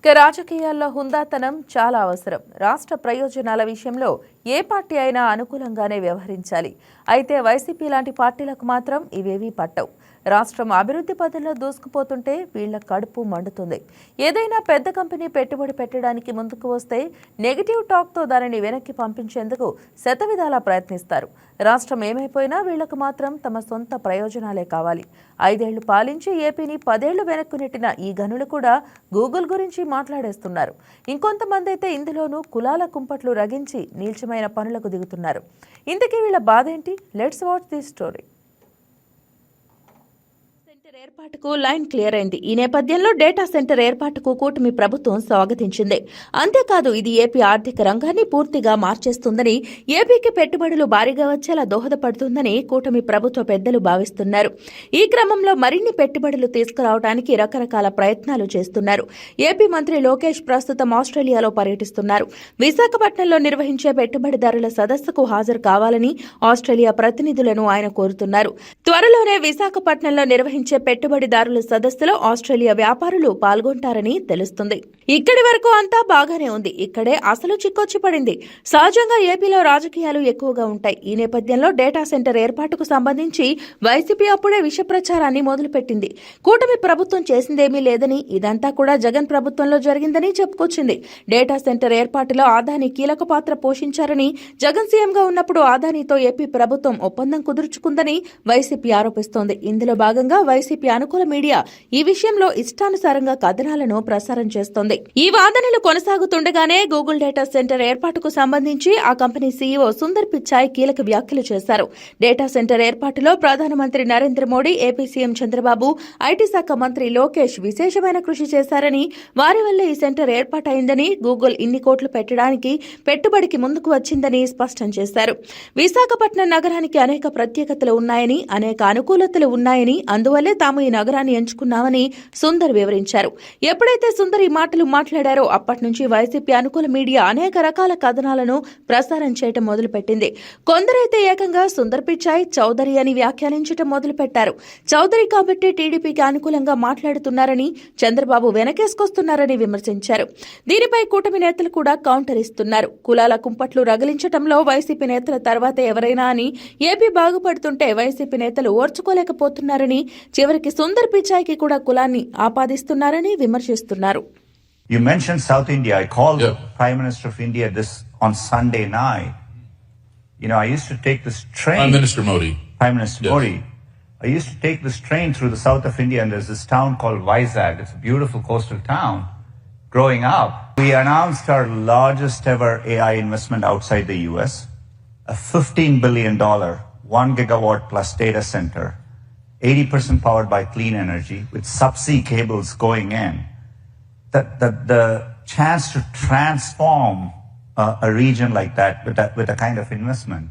ఇక రాజకీయాల్లో హుందాతనం చాలా అవసరం. రాష్ట్ర ప్రయోజనాల విషయంలో ఏ పార్టీ అయినా అనుకూలంగానే వ్యవహరించాలి. అయితే వైసీపీ లాంటి పార్టీలకు మాత్రం ఇవేవీ పట్టవు. రాష్ట్రం అభివృద్ధి పదంలో దూసుకుపోతుంటే వీళ్ళ కడుపు మండుతుంది. ఏదైనా పెద్ద కంపెనీ పెట్టుబడి పెట్టడానికి ముందుకు వస్తే నెగిటివ్ టాక్తో దానిని వెనక్కి పంపించేందుకు శతవిధాలా ప్రయత్నిస్తారు. రాష్ట్రం ఏమైపోయినా వీళ్ళకు మాత్రం తమ సొంత ప్రయోజనాలే కావాలి. ఐదేళ్ళు పాలించి ఏపీని పదేళ్ళు వెనక్కు నెట్టిన ఈ గనులు కూడా గూగుల్ గురించి మాట్లాడేస్తున్నారు. ఇంకొంతమంది అయితే ఇందులోనూ కులాల కుంపట్లు రగించి నీల్చమైన పనులకు దిగుతున్నారు. ఇంతకీ వీళ్ళ బాధ ఏంటి? లెట్స్ వాచ్ ది స్టోరీ ఏర్పాటుకు లైన్ క్లియర్ అయింది. ఈ నేపథ్యంలో డేటా సెంటర్ ఏర్పాటుకు కూటమి ప్రభుత్వం స్వాగతించింది. అంతేకాదు ఇది ఏపీ ఆర్థిక రంగాన్ని పూర్తిగా మార్చేస్తుందని ఏపీకి పెట్టుబడులు భారీగా వచ్చేలా దోహదపడుతుందని కూటమి ప్రభుత్వ పెద్దలు భావిస్తున్నారు. ఈ క్రమంలో మరిన్ని పెట్టుబడులు తీసుకురావడానికి రకరకాల ప్రయత్నాలు చేస్తున్నారు. ఏపీ మంత్రి లోకేష్ ప్రస్తుతం ఆస్ట్రేలియాలో పర్యటిస్తున్నారు. విశాఖపట్నంలో నిర్వహించే పెట్టుబడిదారుల సదస్సుకు హాజరు కావాలని ఆస్ట్రేలియా ప్రతినిధులను ఆయన కోరుతున్నారు. త్వరలోనే విశాఖపట్నంలో నిర్వహించే పెట్టుబడిదారుల సదస్సులో ఆస్ట్రేలియా వ్యాపారులు పాల్గొంటారని తెలుస్తుంది. ఇక్కడి వరకు అంతా బాగానే ఉంది. ఇక్కడే అసలు చిక్కొచ్చి పడింది. సహజంగా ఏపీలో రాజకీయాలు ఎక్కువగా ఉంటాయి. ఈ నేపథ్యంలో డేటా సెంటర్ ఏర్పాటుకు సంబంధించి వైసీపీ అప్పుడే విష ప్రచారాన్ని మొదలుపెట్టింది. కూటమి ప్రభుత్వం చేసిందేమీ లేదని ఇదంతా కూడా జగన్ ప్రభుత్వంలో జరిగిందని చెప్పుకొచ్చింది. డేటా సెంటర్ ఏర్పాటులో ఆదాని కీలక పాత్ర పోషించారని జగన్ సీఎంగా ఉన్నప్పుడు ఆదానితో ఏపీ ప్రభుత్వం ఒప్పందం కుదుర్చుకుందని వైసీపీ ఆరోపిస్తోంది. ఇందులో భాగంగా వైసీపీ అనుకూల మీడియా ఈ విషయంలో ఇష్టానుసారంగా కథనాలను ప్రసారం చేస్తోంది. ఈ వాదనలు కొనసాగుతుండగానే గూగుల్ డేటా సెంటర్ ఏర్పాటుకు సంబంధించి ఆ కంపెనీ సీఈఓ సుందర్ పిచ్చాయ్ కీలక వ్యాఖ్యలు చేశారు. డేటా సెంటర్ ఏర్పాటులో ప్రధానమంత్రి Narendra Modi AP CM Chandrababu IT శాఖ మంత్రి లోకేష్ విశేషమైన కృషి చేశారని వారి వల్ల ఈ సెంటర్ ఏర్పాటైందని గూగుల్ ఇన్ని కోట్లు పెట్టడానికి పెట్టుబడికి ముందుకు వచ్చిందని స్పష్టం చేశారు. విశాఖపట్నం నగరానికి అనేక ప్రత్యేకతలు ఉన్నాయని అనేక అనుకూలతలు ఉన్నాయని అందువల్లే తాము ఈ నగరాన్ని ఎంచుకున్నామని సుందర్ వివరించారు. ఎప్పుడైతే సుందర్ ఈ మాటలు మాట్లాడారో అప్పటి నుంచి వైసీపీ అనుకూల మీడియా అనేక రకాల కథనాలను ప్రసారం చేయటం మొదలుపెట్టింది. కొందరైతే ఏకంగా సుందర్ పిచాయ్ చౌదరి అని వ్యాఖ్యానించటం మొదలుపెట్టారు. చౌదరి కాబట్టి టీడీపీకి అనుకూలంగా మాట్లాడుతున్నారని చంద్రబాబు వెనకేసుకొస్తున్నారని విమర్శించారు. దీనిపై కూటమి నేతలు కూడా కౌంటర్ ఇస్తున్నారు. కులాల కుంపట్లు రగిలించటంలో వైసీపీ నేతల తర్వాత ఎవరైనా అని ఏపీ బాగుపడుతుంటే వైసీపీ నేతలు ఓర్చుకోలేకపోతున్నారని చివరికి సుందర్ పిచాయ్కి కూడా కులాన్ని ఆపాదిస్తున్నారని విమర్శిస్తున్నారు You mentioned South India. I called Yeah. the Prime Minister of India this on Sunday night. You know, I used to take this train. Prime Minister Modi. Prime Minister Yes. Modi. I used to take this train through the south of India, and there's this town called Vizag. It's a beautiful coastal town. Growing up, we announced our largest ever AI investment outside the US, a $15 billion, one gigawatt plus data center, 80% powered by clean energy with subsea cables going in the, the, the chance to transform uh, a region like that with a, with a kind of investment